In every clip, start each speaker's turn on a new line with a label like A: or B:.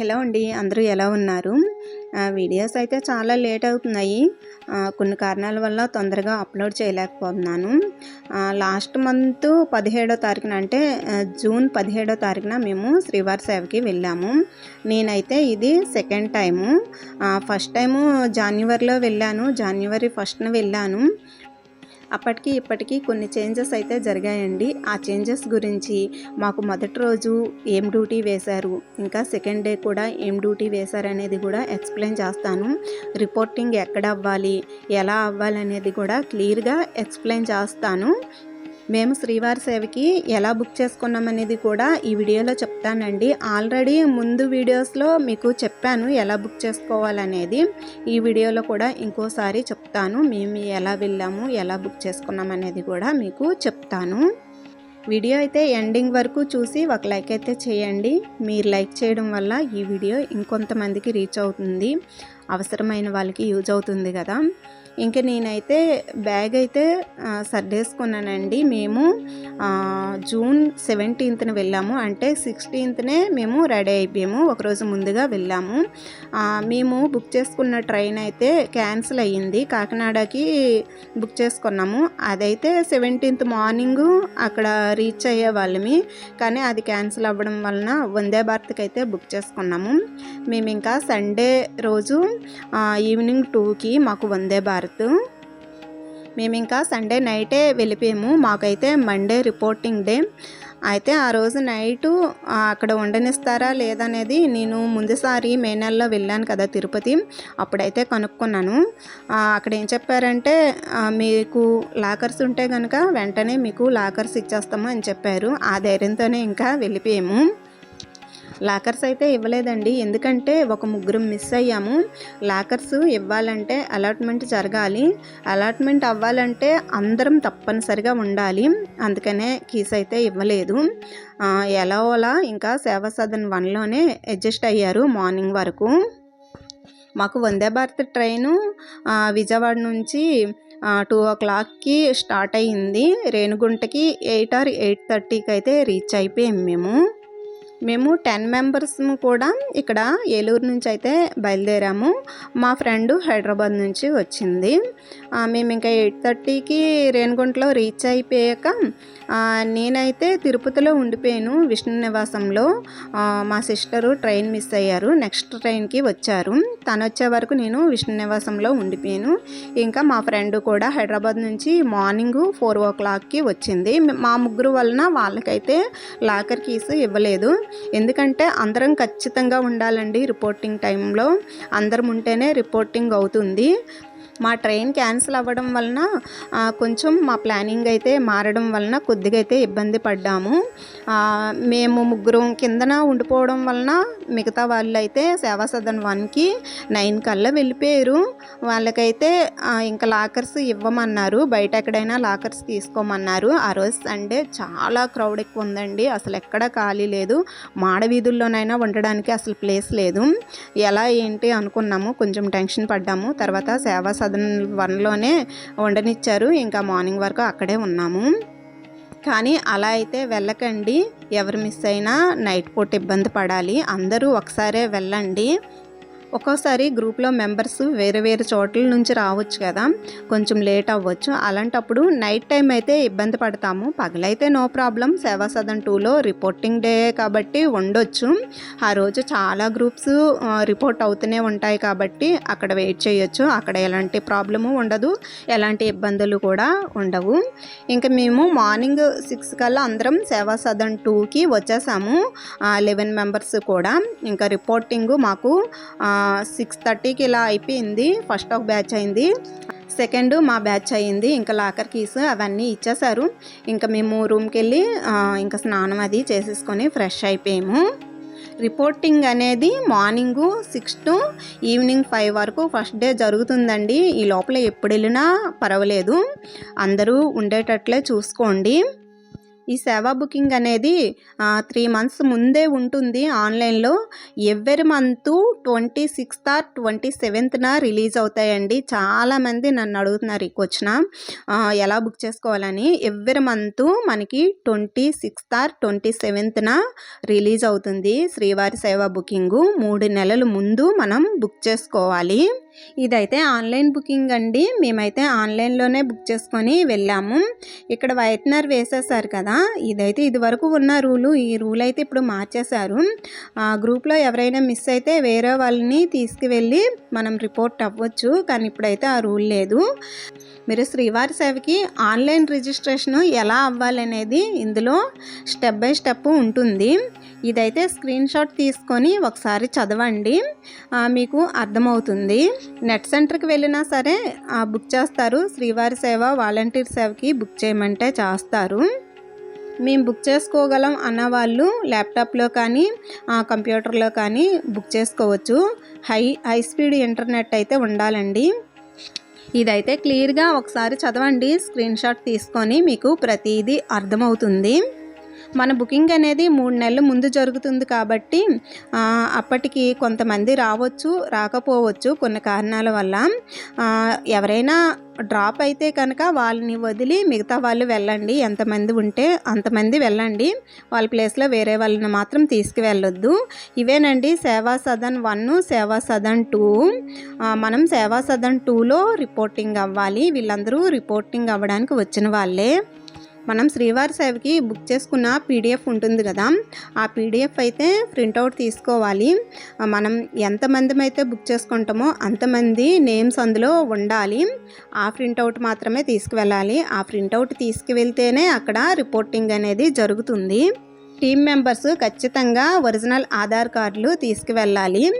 A: Hello అండి అందరూ ఎలా ఉన్నారు? వీడియోస్ అయితే చాలా లేట్ అవుతున్నాయి. కొన్ని కారణాల వల్ల తొందరగా అప్లోడ్ చేయలేకపోతున్నాను. లాస్ట్ మంత్ పదిహేడో తారీఖున అంటే జూన్ పదిహేడో తారీఖున మేము శ్రీవారి సేవకి వెళ్ళాము. నేనైతే ఇది సెకండ్ టైము. ఫస్ట్ టైము జాన్యువరిలో వెళ్ళాను. జాన్యువరి ఫస్ట్న వెళ్ళాను. అప్పటికి ఇప్పటికీ కొన్ని చేంజెస్ అయితే జరిగాయండి. ఆ చేంజెస్ గురించి మాకు మొదటి రోజు ఏం డ్యూటీ వేశారు ఇంకా సెకండ్ డే కూడా ఏం డ్యూటీ వేశారనేది కూడా ఎక్స్ప్లెయిన్ చేస్తాను. రిపోర్టింగ్ ఎక్కడ అవ్వాలి ఎలా అవ్వాలి అనేది కూడా క్లియర్గా ఎక్స్ప్లెయిన్ చేస్తాను. మేము శ్రీవారి సేవకి ఎలా బుక్ చేసుకున్నాం అనేది కూడా ఈ వీడియోలో చెప్తానండి. ఆల్రెడీ ముందు వీడియోస్లో మీకు చెప్పాను ఎలా బుక్ చేసుకోవాలనేది. ఈ వీడియోలో కూడా ఇంకోసారి చెప్తాను మేము ఎలా వెళ్ళాము ఎలా బుక్ చేసుకున్నాం అనేది కూడా మీకు చెప్తాను. వీడియో అయితే ఎండింగ్ వరకు చూసి ఒక లైక్ అయితే చేయండి. మీరు లైక్ చేయడం వల్ల ఈ వీడియో ఇంకొంతమందికి రీచ్ అవుతుంది. అవసరమైన వాళ్ళకి యూజ్ అవుతుంది కదా. ఇంకా నేనైతే బ్యాగ్ అయితే సర్దేసుకున్నానండి. మేము జూన్ సెవెంటీన్త్న వెళ్ళాము. అంటే సిక్స్టీన్త్నే మేము రెడీ అయిపోయాము. ఒకరోజు ముందుగా వెళ్ళాము. మేము బుక్ చేసుకున్న ట్రైన్ అయితే క్యాన్సిల్ అయ్యింది. కాకినాడకి బుక్ చేసుకున్నాము. అదైతే సెవెంటీన్త్ మార్నింగ్ అక్కడ రీచ్ అయ్యే వాళ్ళమి. కానీ అది క్యాన్సిల్ అవ్వడం వలన వందే భారత్కి అయితే బుక్ చేసుకున్నాము. మేము ఇంకా సండే రోజు ఈవినింగ్ టూకి మాకు వందే భారత్ మేము ఇంకా సండే నైటే వెళ్ళిపోయాము. మాకైతే మండే రిపోర్టింగ్ డే. అయితే ఆ రోజు నైటు అక్కడ ఉండనిస్తారా లేదనేది నేను ముందుసారి మే నెలలో వెళ్ళాను కదా తిరుపతి. అప్పుడైతే కనుక్కున్నాను. అక్కడ ఏం చెప్పారంటే మీకు లాకర్స్ ఉంటే కనుక వెంటనే మీకు లాకర్స్ ఇచ్చేస్తాము అని చెప్పారు. ఆ ధైర్యంతోనే ఇంకా వెళ్ళిపోయాము. లాకర్స్ అయితే ఇవ్వలేదండి. ఎందుకంటే ఒక ముగ్గురం మిస్ అయ్యాము. లాకర్స్ ఇవ్వాలంటే అలాట్మెంట్ జరగాలి. అలాట్మెంట్ అవ్వాలంటే అందరం తప్పనిసరిగా ఉండాలి. అందుకనే కీస్ అయితే ఇవ్వలేదు. ఎలా ఓలా ఇంకా సేవా సదన్ వన్లోనే అడ్జస్ట్ అయ్యారు మార్నింగ్ వరకు. మాకు వందే భారత్ ట్రైను విజయవాడ నుంచి టూ ఓ క్లాక్కి స్టార్ట్ అయ్యింది. రేణుగుంటకి ఎయిట్ ఆర్ ఎయిట్ థర్టీకి అయితే రీచ్ అయిపోయాం మేము. మేము టెన్ మెంబర్స్ కూడా ఇక్కడ ఏలూరు నుంచి అయితే బయలుదేరాము. మా ఫ్రెండ్ హైదరాబాద్ నుంచి వచ్చింది. మేము ఇంకా ఎయిట్ థర్టీకి రేణిగుంటలో రీచ్ అయిపోయాక నేనైతే తిరుపతిలో ఉండిపోయాను విష్ణు నివాసంలో మా సిస్టరు ట్రైన్ మిస్ అయ్యారు. నెక్స్ట్ ట్రైన్కి వచ్చారు. తను వచ్చే వరకు నేను విష్ణు నివాసంలో ఉండిపోయాను. ఇంకా మా ఫ్రెండ్ కూడా హైదరాబాద్ నుంచి మార్నింగ్ ఫోర్ ఓ క్లాక్కి వచ్చింది. మా ముగ్గురు వలన వాళ్ళకైతే లాకర్ కీస్ ఇవ్వలేదు. ఎందుకంటే అందరం ఖచ్చితంగా ఉండాలండి రిపోర్టింగ్ టైంలో. అందరం ఉంటేనే రిపోర్టింగ్ అవుతుంది. మా ట్రైన్ క్యాన్సిల్ అవ్వడం వలన కొంచెం మా ప్లానింగ్ అయితే మారడం వలన కొద్దిగా అయితే ఇబ్బంది పడ్డాము. మేము ముగ్గురం కిందన ఉండిపోవడం వలన మిగతా వాళ్ళు అయితే సేవా సదన్ వన్కి నైన్ కల్లా వెళ్ళిపోయారు. వాళ్ళకైతే ఇంకా లాకర్స్ ఇవ్వమన్నారు. బయట ఎక్కడైనా లాకర్స్ తీసుకోమన్నారు. ఆ రోజు సండే చాలా క్రౌడ్ ఎక్కువ ఉందండి. అసలు ఎక్కడ ఖాళీ లేదు. మాడ వీధుల్లోనైనా ఉండడానికి అసలు ప్లేస్ లేదు. ఎలా ఏంటి అనుకున్నాము. కొంచెం టెన్షన్ పడ్డాము. తర్వాత సేవా సదన్ వన్లోనే ఉండనిచ్చారు ఇంకా మార్నింగ్ వరకు అక్కడే ఉన్నాము. కానీ అలా అయితే వెళ్ళకండి. ఎవరు మిస్ అయినా నైట్ పూట ఇబ్బంది పడాలి. అందరూ ఒకసారే వెళ్ళండి. ఒక్కోసారి గ్రూప్లో మెంబర్స్ వేరే వేరే చోట్ల నుంచి రావచ్చు కదా కొంచెం లేట్ అవ్వచ్చు. అలాంటప్పుడు నైట్ టైం అయితే ఇబ్బంది పడతాము. పగలైతే నో ప్రాబ్లం. సేవా సదన్ టూలో రిపోర్టింగ్ డే కాబట్టి ఉండొచ్చు. ఆ రోజు చాలా గ్రూప్స్ రిపోర్ట్ అవుతూనే ఉంటాయి కాబట్టి అక్కడ వెయిట్ చేయొచ్చు. అక్కడ ఎలాంటి ప్రాబ్లము ఉండదు. ఎలాంటి ఇబ్బందులు కూడా ఉండవు. ఇంకా మేము మార్నింగ్ సిక్స్ కల్లా అందరం సేవా సదన్ టూకి వచ్చేసాము. లెవెన్ మెంబర్స్ కూడా. ఇంకా రిపోర్టింగ్ మాకు సిక్స్ థర్టీకి ఇలా అయిపోయింది. ఫస్ట్ ఒక బ్యాచ్ అయింది. సెకండ్ మా బ్యాచ్ అయింది ఇంకా లాకర్ కీస్ అవన్నీ ఇచ్చేసారు ఇంకా మేము రూమ్కి వెళ్ళి ఇంకా స్నానం అది చేసేసుకొని ఫ్రెష్ అయిపోయాము. రిపోర్టింగ్ అనేది morning six to evening five వరకు ఫస్ట్ డే జరుగుతుందండి. ఈ లోపల ఎప్పుడు వెళ్ళినా పర్వాలేదు. అందరూ ఉండేటట్లే చూసుకోండి. ఈ సేవా బుకింగ్ అనేది త్రీ మంత్స్ ముందే ఉంటుంది ఆన్లైన్లో. Every month twenty sixth or twenty సెవెంత్న release అవుతాయండి. చాలామంది నన్ను అడుగుతున్నారు ఈ క్వశ్చన్ ఎలా బుక్ చేసుకోవాలని. ఎవ్రీ మంత్ మనకి ట్వంటీ సిక్స్త్ ఆర్ ట్వంటీ సెవెంత్న రిలీజ్ అవుతుంది శ్రీవారి సేవా బుకింగ్. మూడు నెలల ముందు మనం బుక్ చేసుకోవాలి. ఇదైతే ఆన్లైన్ బుకింగ్ అండి. మేమైతే ఆన్లైన్లోనే బుక్ చేసుకొని వెళ్ళాము. ఇక్కడ వైట్నర్ వేసేసారు కదా ఇదైతే ఇదివరకు ఉన్న రూలు. ఈ రూల్ అయితే ఇప్పుడు మార్చేశారు. ఆ గ్రూప్లో ఎవరైనా మిస్ అయితే వేరే వాళ్ళని తీసుకువెళ్ళి మనం రిపోర్ట్ అవ్వచ్చు కానీ ఇప్పుడైతే ఆ రూల్ లేదు. మీరు శ్రీవారి సేవకి ఆన్లైన్ రిజిస్ట్రేషన్ ఎలా అవ్వాలనేది ఇందులో స్టెప్ బై స్టెప్ ఉంటుంది. ఇదైతే స్క్రీన్ షాట్ తీసుకొని ఒకసారి చదవండి. మీకు అర్థమవుతుంది. నెట్ సెంటర్కి వెళ్ళినా సరే బుక్ చేస్తారు. శ్రీవారి సేవ వాలంటీర్ సేవకి బుక్ చేయమంటే చేస్తారు. మేము బుక్ చేసుకోగలం అన్న వాళ్ళు ల్యాప్టాప్లో కానీ కంప్యూటర్లో కానీ బుక్ చేసుకోవచ్చు. హై హై స్పీడ్ ఇంటర్నెట్ అయితే ఉండాలండి. ఇదైతే క్లియర్గా ఒకసారి చదవండి స్క్రీన్ షాట్ తీసుకొని మీకు ప్రతిదీ అర్థమవుతుంది. మన బుకింగ్ అనేది మూడు నెలల ముందు జరుగుతుంది కాబట్టి అప్పటికి కొంతమంది రావచ్చు రాకపోవచ్చు కొన్ని కారణాల వల్ల. ఎవరైనా డ్రాప్ అయితే కనుక వాళ్ళని వదిలి మిగతా వాళ్ళు వెళ్ళండి. ఎంతమంది ఉంటే అంతమంది వెళ్ళండి. వాళ్ళ ప్లేస్లో వేరే వాళ్ళని మాత్రం తీసుకువెళ్ళొద్దు. ఇవేనండి సేవా సదన్ వన్ సేవా సదన్ టూ. మనం సేవా సదన్ టూలో రిపోర్టింగ్ అవ్వాలి. వీళ్ళందరూ రిపోర్టింగ్ అవ్వడానికి వచ్చిన వాళ్ళే. మనం శ్రీవారి సేవకి బుక్ చేసుకున్న పీడిఎఫ్ ఉంటుంది కదా ఆ పీడిఎఫ్ అయితే ప్రింట్అవుట్ తీసుకోవాలి. మనం ఎంతమంది అయితే బుక్ చేసుకుంటామో అంతమంది నేమ్స్ అందులో ఉండాలి. ఆ ప్రింట్అవుట్ మాత్రమే తీసుకువెళ్ళాలి. ఆ ప్రింట్అవుట్ తీసుకువెళ్తేనే అక్కడ రిపోర్టింగ్ అనేది జరుగుతుంది. టీం మెంబర్స్ ఖచ్చితంగా ఒరిజినల్ ఆధార్ కార్డులు తీసుకువెళ్ళాలి.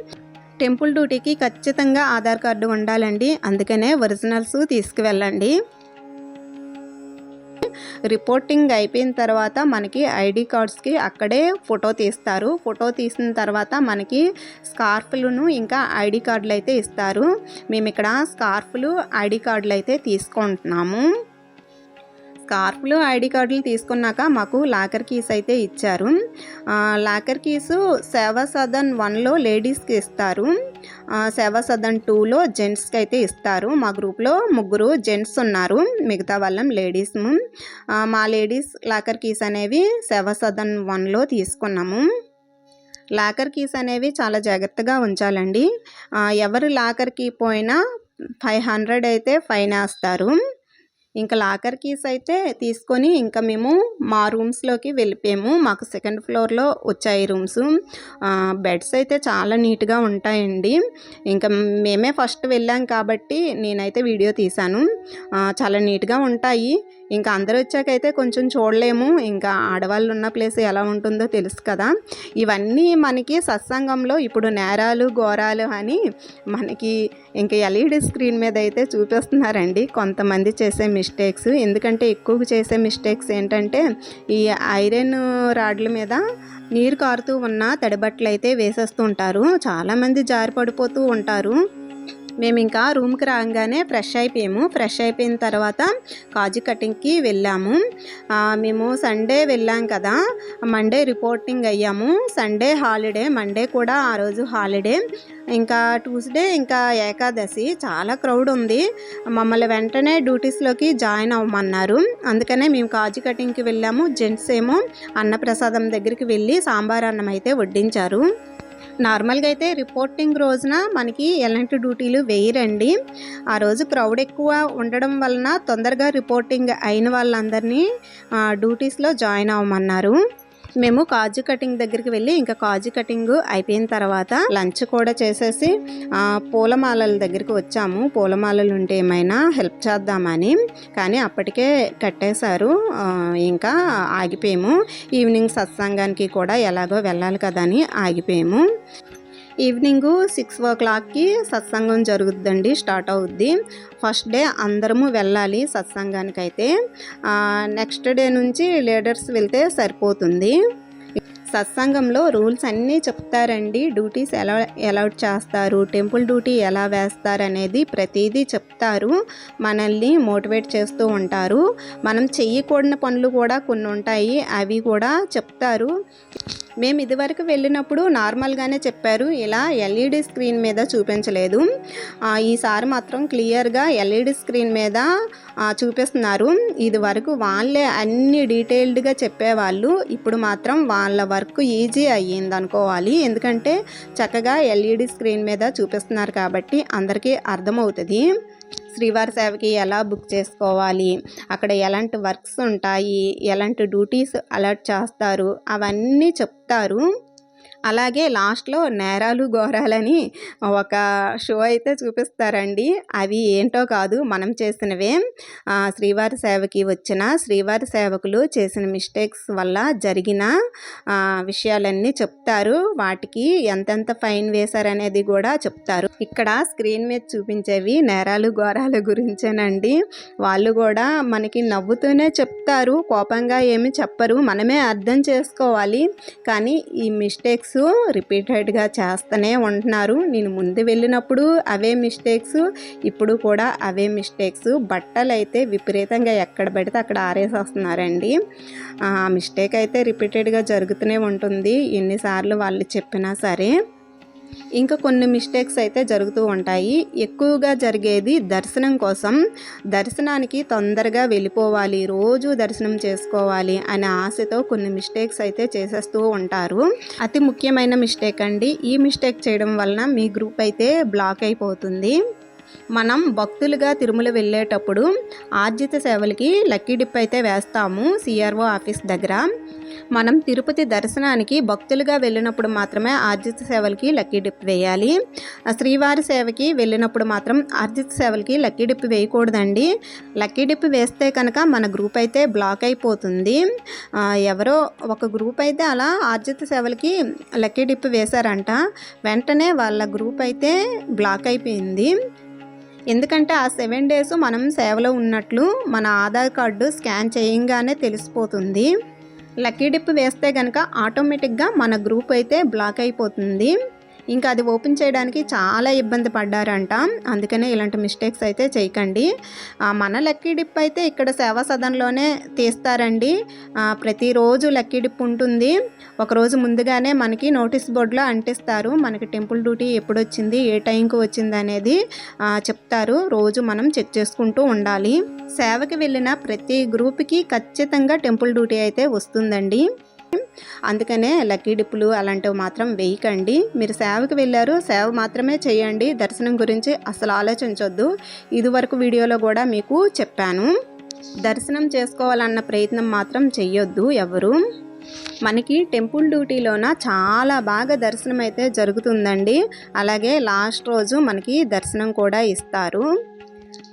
A: టెంపుల్ డ్యూటీకి ఖచ్చితంగా ఆధార్ కార్డు ఉండాలండి. అందుకనే ఒరిజినల్స్ తీసుకువెళ్ళండి. రిపోర్టింగ్ అయిపోయిన తర్వాత మనకి ఐడి కార్డ్స్కి అక్కడే ఫోటో తీస్తారు. ఫోటో తీసిన తర్వాత మనకి స్కార్ఫ్లను ఇంకా ఐడి కార్డులు అయితే ఇస్తారు. మేము ఇక్కడ స్కార్ఫ్లు ఐడి కార్డులు అయితే తీసుకుంటున్నాము. స్కార్ఫ్లు ఐడి కార్డులు తీసుకున్నాక మాకు లాకర్ కీస్ అయితే ఇచ్చారు. లాకర్ కీసు సేవా సదన్ వన్లో లేడీస్కి ఇస్తారు. సేవా సదన్ టూలో జెంట్స్కి అయితే ఇస్తారు. మా గ్రూప్లో ముగ్గురు జెంట్స్ ఉన్నారు. మిగతా వాళ్ళం లేడీస్ మా లేడీస్ లాకర్ కీస్ అనేవి సేవా సదన్ వన్లో తీసుకున్నాము. లాకర్ కీస్ అనేవి చాలా జాగ్రత్తగా ఉంచాలండి. ఎవరు లాకర్కి పోయినా ఫైవ్ హండ్రెడ్ అయితే ఫైన్ వేస్తారు. ఇంకా లాకర్ కీస్ అయితే తీసుకొని ఇంకా మేము మా రూమ్స్లోకి వెళ్ళిపోయాము. మాకు సెకండ్ ఫ్లోర్లో వచ్చాయి రూమ్స్. బెడ్స్ అయితే చాలా నీట్గా ఉంటాయండి. ఇంకా మేమే ఫస్ట్ వెళ్ళాం కాబట్టి నేనైతే వీడియో తీశాను. చాలా నీట్గా ఉంటాయి. ఇంకా అందరూ వచ్చాకైతే కొంచెం చూడలేము. ఇంకా ఆడవాళ్ళు ఉన్న ప్లేస్ ఎలా ఉంటుందో తెలుసు కదా. ఇవన్నీ మనకి సత్సంగంలో ఇప్పుడు నేరాలు ఘోరాలు అని మనకి ఇంకా ఎల్ఈడి స్క్రీన్ మీద అయితే చూపిస్తున్నారండి. కొంతమంది చేసే మిస్టేక్స్. ఎందుకంటే ఎక్కువ చేసే మిస్టేక్స్ ఏంటంటే ఈ ఐరన్ రాడ్ల మీద నీరు కారుతూ ఉన్న తడిబట్టలు అయితే వేసేస్తూ ఉంటారు చాలామంది జారి పడిపోతూ ఉంటారు. మేము ఇంకా రూమ్కి రాగానే ఫ్రెష్ అయిపోయాము. ఫ్రెష్ అయిపోయిన తర్వాత కాజు కటింగ్కి వెళ్ళాము. మేము సండే వెళ్ళాం కదా. మండే రిపోర్టింగ్ అయ్యాము. సండే హాలిడే మండే కూడా ఆ రోజు హాలిడే. ఇంకా ట్యూస్డే ఇంకా ఏకాదశి. చాలా క్రౌడ్ ఉంది. మమ్మల్ని వెంటనే డ్యూటీస్లోకి జాయిన్ అవ్వమన్నారు. అందుకనే మేము కాజు కటింగ్కి వెళ్ళాము. జెంట్స్ ఏమో అన్నప్రసాదం దగ్గరికి వెళ్ళి సాంబార్ అన్నం అయితే వడ్డించారు. నార్మల్గా అయితే రిపోర్టింగ్ రోజున మనకి ఎలాంటి డ్యూటీలు వేయరండి. ఆ రోజు క్రౌడ్ ఎక్కువ ఉండడం వలన తొందరగా రిపోర్టింగ్ అయిన వాళ్ళందరినీ డ్యూటీస్లో జాయిన్ అవ్వమన్నారు. మేము కాజు కటింగ్ దగ్గరికి వెళ్ళి ఇంకా కాజు కటింగ్ అయిపోయిన తర్వాత లంచ్ కూడా చేసేసి పూలమాలల దగ్గరికి వచ్చాము. పూలమాలలు ఉంటే ఏమైనా హెల్ప్ చేద్దామని. కానీ అప్పటికే కట్టేశారు. ఇంకా ఆగిపోయాము. ఈవినింగ్ సత్సంగానికి కూడా ఎలాగో వెళ్ళాలి కదా అని ఆగిపోయాము. ఈవినింగ్ సిక్స్ ఓ క్లాక్కి సత్సంగం జరుగుద్దండి స్టార్ట్ అవుద్ది. ఫస్ట్ డే అందరము వెళ్ళాలి సత్సంగానికి అయితే నెక్స్ట్ డే నుంచి లీడర్స్ వెళ్తే సరిపోతుంది. సత్సంగంలో రూల్స్ అన్నీ చెప్తారండి. డ్యూటీస్ ఎలా అలౌట్ చేస్తారు? టెంపుల్ డ్యూటీ ఎలా వేస్తారు అనేది ప్రతిదీ చెప్తారు. మనల్ని మోటివేట్ చేస్తూ ఉంటారు. మనం చెయ్యకూడని పనులు కూడా కొన్ని ఉంటాయి. అవి కూడా చెప్తారు. మేము ఇదివరకు వెళ్ళినప్పుడు నార్మల్గానే చెప్పారు. ఇలా ఎల్ఈడి స్క్రీన్ మీద చూపించలేదు. ఈసారి మాత్రం క్లియర్గా ఎల్ఈడి స్క్రీన్ మీద చూపిస్తున్నారు. ఇది వరకు వాళ్ళే అన్ని డీటెయిల్డ్గా చెప్పేవాళ్ళు. ఇప్పుడు మాత్రం వాళ్ళ వర్క్ ఈజీ అయ్యింది అనుకోవాలి. ఎందుకంటే చక్కగా ఎల్ఈడి స్క్రీన్ మీద చూపిస్తున్నారు కాబట్టి అందరికీ అర్థమవుతుంది. శ్రీవారి సేవకి ఎలా బుక్ చేసుకోవాలి? అక్కడ ఎలాంటి వర్క్స్ ఉంటాయి? ఎలాంటి డ్యూటీస్ అలర్ట్ చేస్తారు? అవన్నీ చెప్తారు. అలాగే లాస్ట్లో నేరాలు ఘోరాలని ఒక షో అయితే చూపిస్తారండి. అవి ఏంటో కాదు మనం చేసినవే. శ్రీవారి సేవకి వచ్చిన శ్రీవారి సేవకులు చేసిన మిస్టేక్స్ వల్ల జరిగిన విషయాలన్నీ చెప్తారు. వాటికి ఎంతెంత ఫైన్ వేశారనేది కూడా చెప్తారు. ఇక్కడ స్క్రీన్ మీద చూపించేవి నేరాలు ఘోరాల గురించేనండి. వాళ్ళు కూడా మనకి నవ్వుతూనే చెప్తారు. కోపంగా ఏమి చెప్పరు. మనమే అర్థం చేసుకోవాలి. కానీ ఈ మిస్టేక్స్ రిపీటెడ్గా చేస్తూనే ఉంటున్నారు. నేను ముందు వెళ్ళినప్పుడు అవే మిస్టేక్స్ ఇప్పుడు కూడా అవే మిస్టేక్స్. బట్టలు అయితే విపరీతంగా ఎక్కడ పడితే అక్కడ ఆరేసేస్తున్నారండి. ఆ మిస్టేక్ అయితే రిపీటెడ్గా జరుగుతూనే ఉంటుంది. ఎన్నిసార్లు వాళ్ళు చెప్పినా సరే. ఇంకా కొన్ని మిస్టేక్స్ అయితే జరుగుతూ ఉంటాయి. ఎక్కువగా జరిగేది దర్శనం కోసం. దర్శనానికి తొందరగా వెళ్ళిపోవాలి. రోజు దర్శనం చేసుకోవాలి అనే ఆశతో కొన్ని మిస్టేక్స్ అయితే చేసేస్తూ ఉంటారు. అతి ముఖ్యమైన మిస్టేక్ అండి. ఈ మిస్టేక్ చేయడం వలన మీ గ్రూప్ అయితే బ్లాక్ అయిపోతుంది. మనం భక్తులుగా తిరుమల వెళ్ళేటప్పుడు ఆర్జిత సేవలకి లక్కీ డిప్ అయితే వేస్తాము. సిఆర్ఓ ఆఫీస్ దగ్గర. మనం తిరుపతి దర్శనానికి భక్తులుగా వెళ్ళినప్పుడు మాత్రమే ఆర్జిత సేవలకి లక్కీ డిప్ వేయాలి. శ్రీవారి సేవకి వెళ్ళినప్పుడు మాత్రం ఆర్జిత సేవలకి లక్కీ డిప్ వేయకూడదండి. లక్కీ డిప్ వేస్తే కనుక మన గ్రూప్ అయితే బ్లాక్ అయిపోతుంది. ఎవరో ఒక గ్రూప్ అయితే అలా ఆర్జిత సేవలకి లక్కీ డిప్ వేశారంట. వెంటనే వాళ్ళ గ్రూప్ అయితే బ్లాక్ అయిపోయింది. ఎందుకంటే ఆ సెవెన్ డేస్ మనం సేవలో ఉన్నట్లు మన ఆధార్ కార్డు స్కాన్ చేయంగానే తెలిసిపోతుంది. లక్కీ డిప్ వేస్తే కనుక ఆటోమేటిక్గా మన గ్రూప్ అయితే బ్లాక్ అయిపోతుంది. ఇంకా అది ఓపెన్ చేయడానికి చాలా ఇబ్బంది పడ్డారంట. అందుకనే ఇలాంటి మిస్టేక్స్ అయితే చేయకండి. మన లక్కీ డిప్ అయితే ఇక్కడ సేవా సదన్లోనే తీస్తారండి. ప్రతిరోజు లక్కీ డిప్ ఉంటుంది. ఒకరోజు ముందుగానే మనకి నోటీస్ బోర్డులో అంటిస్తారు. మనకి టెంపుల్ డ్యూటీ ఎప్పుడు వచ్చింది ఏ టైంకి వచ్చింది అనేది చెప్తారు. రోజు మనం చెక్ చేసుకుంటూ ఉండాలి. సేవకి వెళ్ళిన ప్రతి గ్రూప్కి ఖచ్చితంగా టెంపుల్ డ్యూటీ అయితే వస్తుందండి. అందుకనే లక్కీ డిప్పులు అలాంటివి మాత్రం వేయకండి. మీరు సేవకి వెళ్ళారు సేవ మాత్రమే చేయండి. దర్శనం గురించి అసలు ఆలోచించొద్దు. ఇదివరకు వీడియోలో కూడా మీకు చెప్పాను. దర్శనం చేసుకోవాలన్న ప్రయత్నం మాత్రం చెయ్యొద్దు ఎవరు. మనకి టెంపుల్ డ్యూటీలోన చాలా బాగా దర్శనం అయితే జరుగుతుందండి. అలాగే లాస్ట్ రోజు మనకి దర్శనం కూడా ఇస్తారు.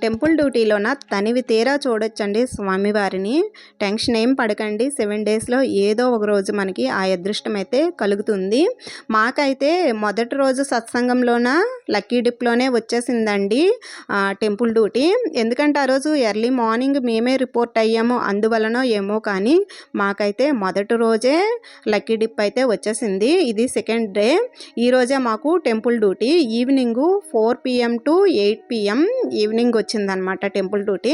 A: టెంపుల్ డ్యూటీలోన తనివి తీరా చూడొచ్చండి స్వామివారిని. టెన్షన్ ఏం పడకండి సెవెన్ డేస్లో ఏదో ఒక రోజు మనకి ఆ అదృష్టం అయితే కలుగుతుంది. మాకైతే మొదటి రోజు సత్సంగంలోన లక్కీ డిప్లోనే వచ్చేసిందండి టెంపుల్ డ్యూటీ. ఎందుకంటే ఆ రోజు ఎర్లీ మార్నింగ్ మేమే రిపోర్ట్ అయ్యాము అందువలన ఏమో కానీ మాకైతే మొదటి రోజే లక్కీ డిప్ అయితే వచ్చేసింది ఇది సెకండ్ డే. ఈ రోజే మాకు temple duty evening four PM to eight PM evening వచ్చిందనమాట టెంపుల్ డ్యూటీ.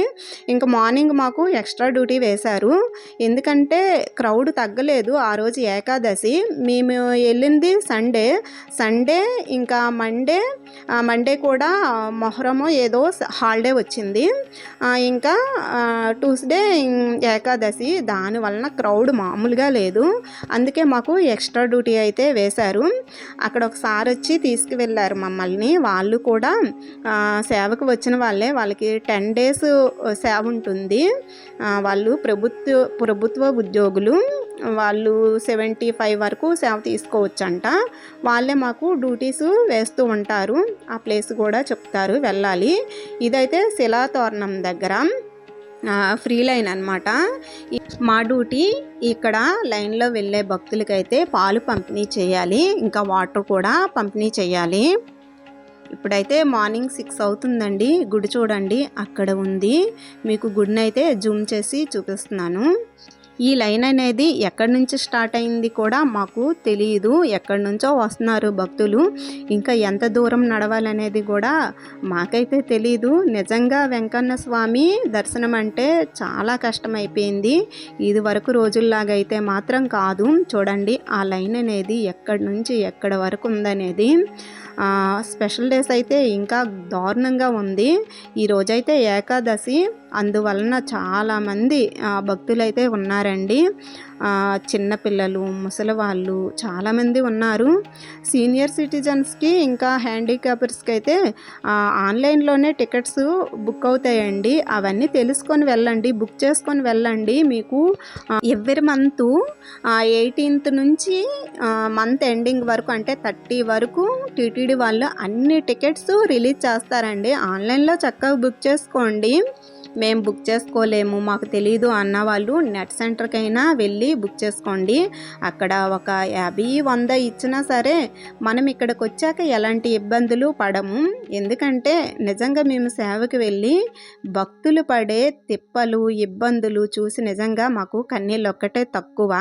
A: ఇంకా మార్నింగ్ మాకు ఎక్స్ట్రా డ్యూటీ వేశారు. ఎందుకంటే క్రౌడ్ తగ్గలేదు. ఆ రోజు ఏకాదశి. మేము వెళ్ళింది సండే. సండే ఇంకా మండే మండే కూడా మొహరమో ఏదో హాలిడే వచ్చింది. ఇంకా ట్యూస్డే ఏకాదశి. దాని వలన క్రౌడ్ మామూలుగా లేదు. అందుకే మాకు ఎక్స్ట్రా డ్యూటీ అయితే వేశారు. అక్కడ ఒకసారి వచ్చి తీసుకువెళ్ళారు మమ్మల్ని. వాళ్ళు కూడా సేవకు వచ్చిన వాళ్ళే. వాళ్ళకి టెన్ డేస్ సేవ ఉంటుంది. వాళ్ళు ప్రభుత్వ ప్రభుత్వ ఉద్యోగులు వాళ్ళు సెవెంటీ ఫైవ్ వరకు సేవ తీసుకోవచ్చంట. వాళ్ళే మాకు డ్యూటీస్ వేస్తూ ఉంటారు. ఆ ప్లేస్ కూడా చెప్తారు వెళ్ళాలి. ఇదైతే శిలాతోరణం దగ్గర ఫ్రీ లైన్ అనమాట మా డ్యూటీ ఇక్కడ లైన్లో వెళ్ళే భక్తులకైతే పాలు పంపిణీ చేయాలి. ఇంకా వాటర్ కూడా పంపిణీ చేయాలి. ఇప్పుడైతే మార్నింగ్ సిక్స్ అవుతుందండి. గుడి చూడండి. అక్కడ ఉంది. మీకు గుడిని అయితే జూమ్ చేసి చూపిస్తున్నాను. ఈ లైన్ అనేది ఎక్కడి నుంచి స్టార్ట్ అయింది కూడా మాకు తెలియదు ఎక్కడి నుంచో వస్తున్నారు భక్తులు. ఇంకా ఎంత దూరం నడవాలనేది కూడా మాకైతే తెలియదు నిజంగా వెంకన్న స్వామి దర్శనం అంటే చాలా కష్టమైపోయింది. ఇది వరకు రోజుల్లాగా అయితే మాత్రం కాదు. చూడండి ఆ లైన్ అనేది ఎక్కడి నుంచి ఎక్కడి వరకు ఉందనేది. స్పెషల్ డేస్ అయితే ఇంకా దారుణంగా ఉంది. ఈ రోజైతే ఏకాదశి. అందువలన చాలామంది భక్తులైతే ఉన్నారండి. చిన్నపిల్లలు ముసలి వాళ్ళు చాలామంది ఉన్నారు. సీనియర్ సిటిజన్స్కి ఇంకా హ్యాండిక్యాపర్స్కి అయితే ఆన్లైన్లోనే టికెట్స్ బుక్ అవుతాయండి. అవన్నీ తెలుసుకొని వెళ్ళండి బుక్ చేసుకొని వెళ్ళండి. మీకు ఎవ్రీ మంత్ ఎయిటీన్త్ నుంచి మంత్ ఎండింగ్ వరకు అంటే థర్టీ వరకు టీటీడీ వాళ్ళు అన్ని టికెట్స్ రిలీజ్ చేస్తారండి. ఆన్లైన్లో చక్కగా బుక్ చేసుకోండి. మేము బుక్ చేసుకోలేము మాకు తెలియదు అన్న వాళ్ళు నెట్ సెంటర్కైనా వెళ్ళి బుక్ చేసుకోండి. అక్కడ ఒక యాభై వంద ఇచ్చినా సరే మనం ఇక్కడికి వచ్చాక ఎలాంటి ఇబ్బందులు పడము. ఎందుకంటే నిజంగా మేము సేవకి వెళ్ళి భక్తులు పడే తిప్పలు ఇబ్బందులు చూసి నిజంగా మాకు కన్నీళ్ళు ఒక్కటే తక్కువ.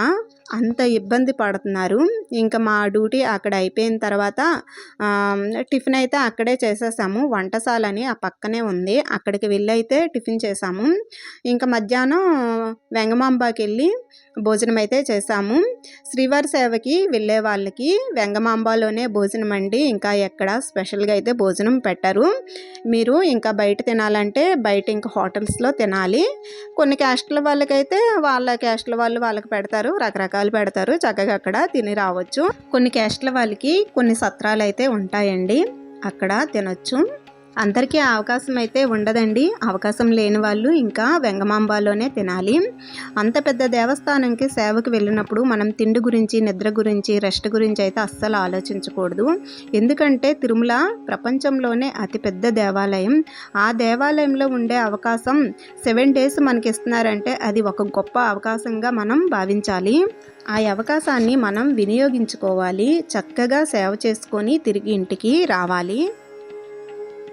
A: అంత ఇబ్బంది పడుతున్నారు. ఇంకా మా డ్యూటీ అక్కడ అయిపోయిన తర్వాత టిఫిన్ అయితే అక్కడే చేసేసాము. వంటశాలని ఆ పక్కనే ఉంది. అక్కడికి వెళ్ళి అయితే టిఫిన్ చేసాము. ఇంకా మధ్యాహ్నం వెంగమాంబకి వెళ్ళి భోజనం అయితే చేసాము. శ్రీవారి సేవకి వెళ్ళే వాళ్ళకి వెంగమాంబలోనే భోజనం అండి ఇంకా ఎక్కడ స్పెషల్గా అయితే భోజనం పెట్టరు. మీరు ఇంకా బయట తినాలంటే బయట ఇంకా హోటల్స్లో తినాలి. కొన్ని క్యాస్ట్ల వాళ్ళకైతే వాళ్ళ క్యాస్ట్ల వాళ్ళు వాళ్ళకి పెడతారు. రకరకాలు పెడతారు. చక్కగా అక్కడ తిని రావచ్చు. కొన్ని క్యాస్ట్ల వాళ్ళకి కొన్ని సత్రాలు అయితే ఉంటాయండి. అక్కడ తినొచ్చు. అందరికీ అవకాశం అయితే ఉండదండి. అవకాశం లేని వాళ్ళు ఇంకా వెంగమాంబాలోనే తినాలి. అంత పెద్ద దేవస్థానంకి సేవకు వెళ్ళినప్పుడు మనం తిండి గురించి నిద్ర గురించి రెస్ట్ గురించి అయితే అస్సలు ఆలోచించకూడదు. ఎందుకంటే తిరుమల ప్రపంచంలోనే అతిపెద్ద దేవాలయం. ఆ దేవాలయంలో ఉండే అవకాశం సెవెన్ డేస్ మనకి ఇస్తున్నారంటే అది ఒక గొప్ప అవకాశంగా మనం భావించాలి. ఆ అవకాశాన్ని మనం వినియోగించుకోవాలి. చక్కగా సేవ చేసుకొని తిరిగి ఇంటికి రావాలి.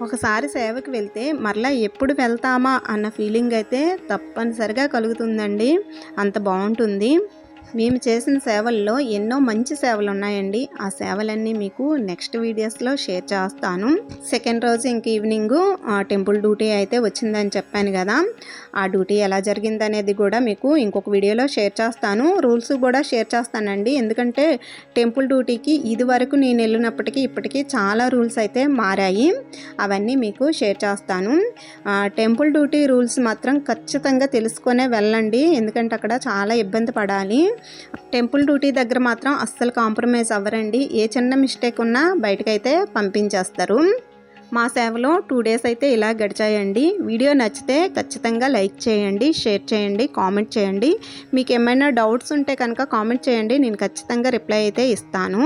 A: ఒకసారి సేవకి వెళ్తే మరలా ఎప్పుడు వెళ్తామా అన్న ఫీలింగ్ అయితే తప్పనిసరిగా కలుగుతుందండి. అంత బాగుంటుంది. మేము చేసిన సేవల్లో ఎన్నో మంచి సేవలు ఉన్నాయండి. ఆ సేవలన్నీ మీకు నెక్స్ట్ వీడియోస్లో షేర్ చేస్తాను. సెకండ్ రోజు ఇంక ఈవినింగ్ టెంపుల్ డ్యూటీ అయితే వచ్చిందని చెప్పాను కదా. ఆ డ్యూటీ ఎలా జరిగింది అనేది కూడా మీకు ఇంకొక వీడియోలో షేర్ చేస్తాను. రూల్స్ కూడా షేర్ చేస్తానండి. ఎందుకంటే టెంపుల్ డ్యూటీకి ఇది వరకు నేను వెళ్ళినప్పటికీ ఇప్పటికీ చాలా రూల్స్ అయితే మారాయి. అవన్నీ మీకు షేర్ చేస్తాను. టెంపుల్ డ్యూటీ రూల్స్ మాత్రం ఖచ్చితంగా తెలుసుకొనే వెళ్ళండి. ఎందుకంటే అక్కడ చాలా ఇబ్బంది పడాలి. టెంపుల్ డ్యూటీ దగ్గర మాత్రం అస్సలు కాంప్రమైజ్ అవ్వరండి. ఏ చిన్న మిస్టేక్ ఉన్నా బయటకైతే పంపించేస్తారు. మా సేవలో టూ డేస్ అయితే ఇలా గడిచాయండి. వీడియో నచ్చితే ఖచ్చితంగా లైక్ చేయండి షేర్ చేయండి కామెంట్ చేయండి. మీకు ఏమైనా డౌట్స్ ఉంటే కనుక కామెంట్ చేయండి. నేను ఖచ్చితంగా రిప్లై అయితే ఇస్తాను.